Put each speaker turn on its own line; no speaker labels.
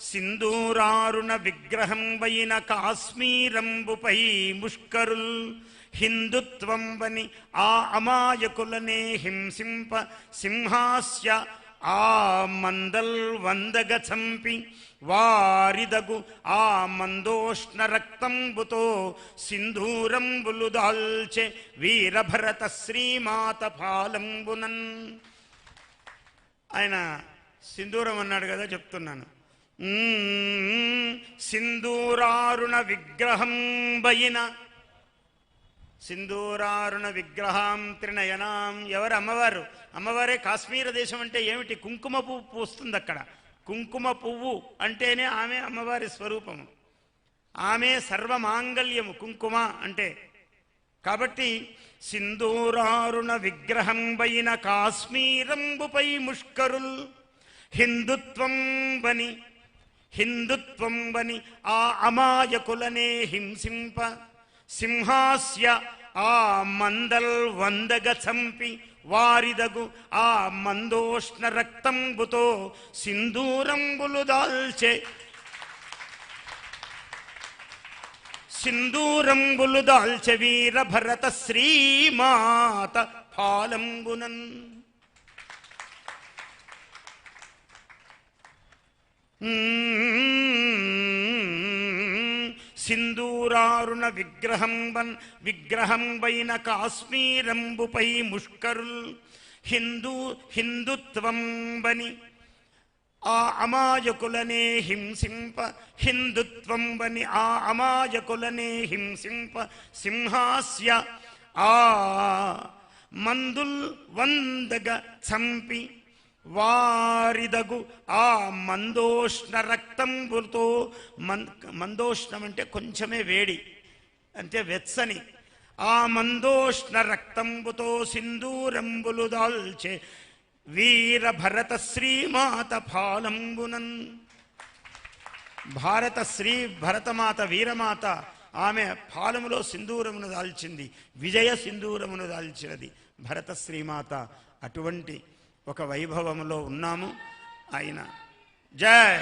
సింధూరారుణ విగ్రహం వైన కాశ్మీరంబుపై ముష్కరుల్ హిందుత్వం వని ఆ అమాయకులనే హింసింప సింహాస్య ఆ మందల్ వందగ చంపి వారిదగు ఆ మందోష్ణ రక్తంబుతో సింధూరంబులు దాల్చె వీరభరత శ్రీమాత పాలంబునన్ ఆయన సింధూరం అన్నాడు కదా చెప్తున్నాను. సింధూరారుణ విగ్రహం బయిన. సింధూరారుణ విగ్రహం త్రినయనాం. ఎవరు అమ్మవారు? అమ్మవారే కాశ్మీర దేశం అంటే ఏమిటి? కుంకుమ పువ్వు పూస్తుంది అక్కడ కుంకుమ పువ్వు అంటేనే ఆమె అమ్మవారి స్వరూపము. ఆమె సర్వమాంగల్యము కుంకుమ అంటే. కాబట్టి సింధూరారుణ విగ్రహం పైన కాశ్మీరంబుపై ముష్కరుల్ హిందుత్వం బని. హిందుత్వం వని ఆ అమాయకులనే హింసింప. సింహాస్య ఆ మందల్ వందగ చంపి వారిదగు ఆ మందోష్ణ రక్తంబుతో సింధూరంబులు దాల్చే. సింధూరంబులు దాల్చె వీర భరత శ్రీమాత పాలంబునన్. సింధూరారుణ విగ్రహం వన్ విగ్రహం వైన కాశ్మీరంబుపై ముష్కరుల్ హిందూ హిందుత్వం బని ఆ అమాయకులనే హింసింప హిందుత్వం బని ఆ అమాయకులనే హింసింప సింహాస్య ఆ మందుల్ వందగ చంపి వారిదగు ఆ మందోష్ణ రక్తంబుతో మన్ మందోష్ణం అంటే కొంచెమే వేడి అంటే వెచ్చని. ఆ మందోష్ణ రక్తంబుతో సింధూరంబులు దాల్చే వీర భరత శ్రీమాత ఫాలంబునన్. భారత శ్రీ భరతమాత వీరమాత ఆమె ఫాలములో సింధూరమును దాల్చింది విజయ సింధూరమును దాల్చినది భరత శ్రీమాత. అటువంటి ఒక వైభవములో ఉన్నాము. ఆయన జై!